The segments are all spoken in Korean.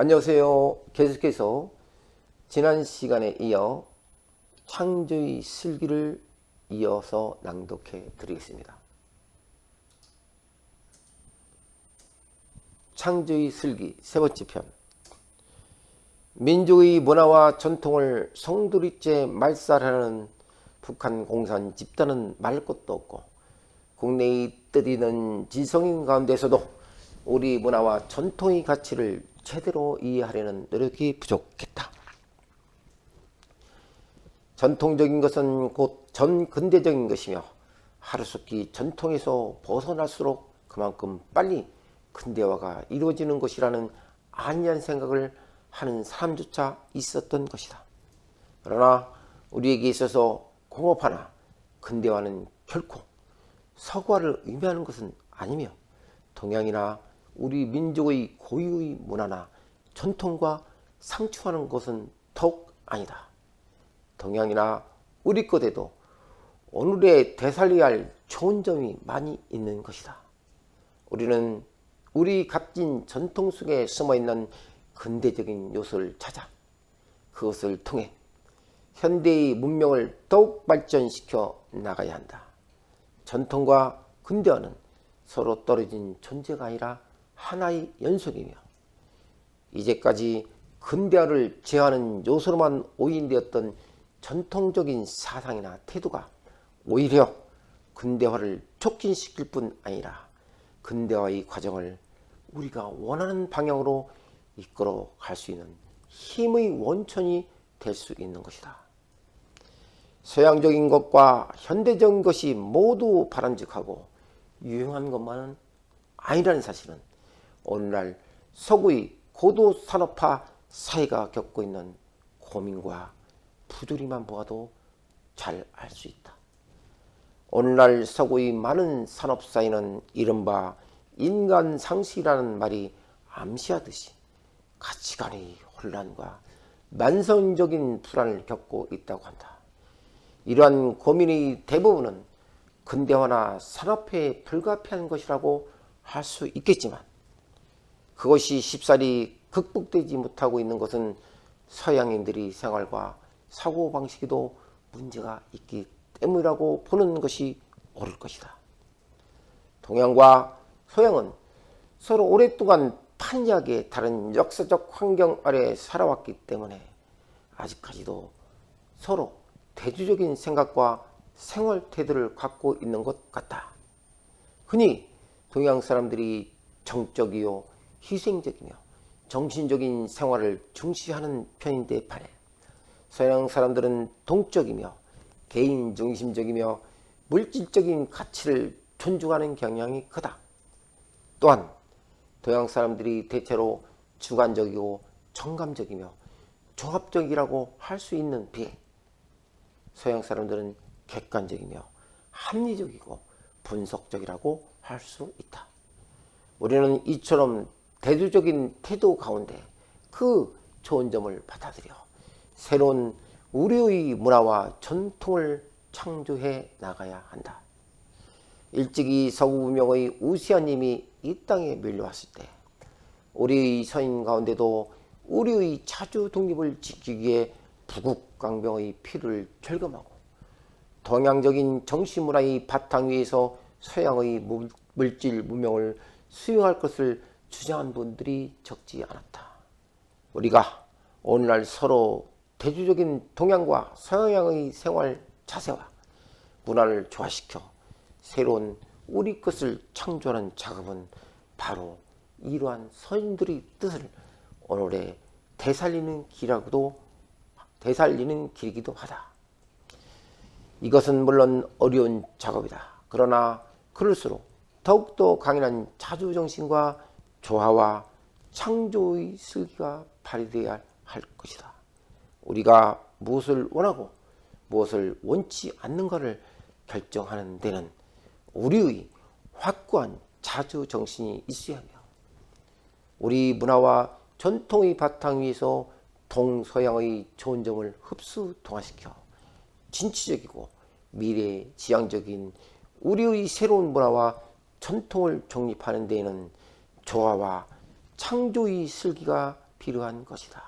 안녕하세요. 계속해서 지난 시간에 이어 창조의 슬기를 이어서 낭독해 드리겠습니다. 창조의 슬기 세 번째 편. 민족의 문화와 전통을 성두리째 말살하는 북한 공산 집단은 말 것도 없고 국내의 뜻있는 지성인 가운데서도 우리 문화와 전통의 가치를 제대로 이해하려는 노력이 부족했다. 전통적인 것은 곧 전근대적인 것이며 하루속히 전통에서 벗어날수록 그만큼 빨리 근대화가 이루어지는 것이라는 안이한 생각을 하는 사람조차 있었던 것이다. 그러나 우리에게 있어서 공업화나 근대화는 결코 서구화를 의미하는 것은 아니며 동양이나 우리 민족의 고유의 문화나 전통과 상충하는 것은 더욱 아니다. 동양이나 우리 것에도 오늘에 되살려야 할 좋은 점이 많이 있는 것이다. 우리는 우리 값진 전통 속에 숨어 있는 근대적인 요소를 찾아 그것을 통해 현대의 문명을 더욱 발전시켜 나가야 한다. 전통과 근대화는 서로 떨어진 존재가 아니라 하나의 연속이며 이제까지 근대화를 제어하는 요소로만 오인되었던 전통적인 사상이나 태도가 오히려 근대화를 촉진시킬 뿐 아니라 근대화의 과정을 우리가 원하는 방향으로 이끌어 갈 수 있는 힘의 원천이 될 수 있는 것이다. 서양적인 것과 현대적인 것이 모두 바람직하고 유용한 것만은 아니라는 사실은 오늘날 서구의 고도 산업화 사회가 겪고 있는 고민과 부조리만 보아도 잘 알 수 있다. 오늘날 서구의 많은 산업사회는 이른바 인간 상실이라는 말이 암시하듯이 가치관의 혼란과 만성적인 불안을 겪고 있다고 한다. 이러한 고민의 대부분은 근대화나 산업화에 불가피한 것이라고 할 수 있겠지만 그것이 쉽사리 극복되지 못하고 있는 것은 서양인들의 생활과 사고방식에도 문제가 있기 때문이라고 보는 것이 옳을 것이다. 동양과 서양은 서로 오랫동안 판이하게 다른 역사적 환경 아래 살아왔기 때문에 아직까지도 서로 대주적인 생각과 생활 태도를 갖고 있는 것 같다. 흔히 동양 사람들이 정적이요 희생적이며 정신적인 생활을 중시하는 편인데 반해 서양 사람들은 동적이며 개인 중심적이며 물질적인 가치를 존중하는 경향이 크다. 또한 동양 사람들이 대체로 주관적이고 정감적이며 종합적이라고 할 수 있는 비해 서양 사람들은 객관적이며 합리적이고 분석적이라고 할 수 있다. 우리는 이처럼 대두적인 태도 가운데 그 좋은 점을 받아들여 새로운 우리의 문화와 전통을 창조해 나가야 한다. 일찍이 서구 문명의 우시아님이 이 땅에 밀려왔을 때 우리의 서인 가운데도 우리의 자주 독립을 지키기 위해 부국강병의 피를 절감하고 동양적인 정치문화의 바탕 위에서 서양의 물질 문명을 수용할 것을 주장한 분들이 적지 않았다. 우리가 오늘날 서로 대주적인 동양과 서양의 생활 자세와 문화를 조화시켜 새로운 우리 것을 창조하는 작업은 바로 이러한 서인들의 뜻을 오늘에 되살리는 길이라고도 되살리는 길이기도 하다. 이것은 물론 어려운 작업이다. 그러나 그럴수록 더욱더 강인한 자주정신과 조화와 창조의 슬기가 발휘되어야 할 것이다. 우리가 무엇을 원하고 무엇을 원치 않는가를 결정하는 데는 우리의 확고한 자주 정신이 있어야 하며 우리 문화와 전통의 바탕 위에서 동서양의 좋은 점을 흡수 동화시켜 진취적이고 미래 지향적인 우리의 새로운 문화와 전통을 정립하는 데에는 조화와 창조의 슬기가 필요한 것이다.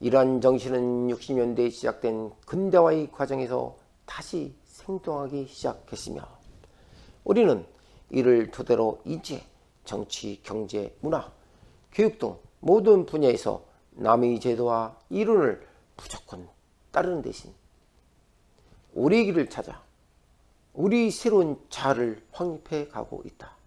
이러한 정신은 60년대에 시작된 근대화의 과정에서 다시 생동하기 시작했으며 우리는 이를 토대로 인재, 정치, 경제, 문화, 교육 등 모든 분야에서 남의 제도와 이론을 무조건 따르는 대신 우리 길을 찾아 우리 새로운 자아를 확립해 가고 있다.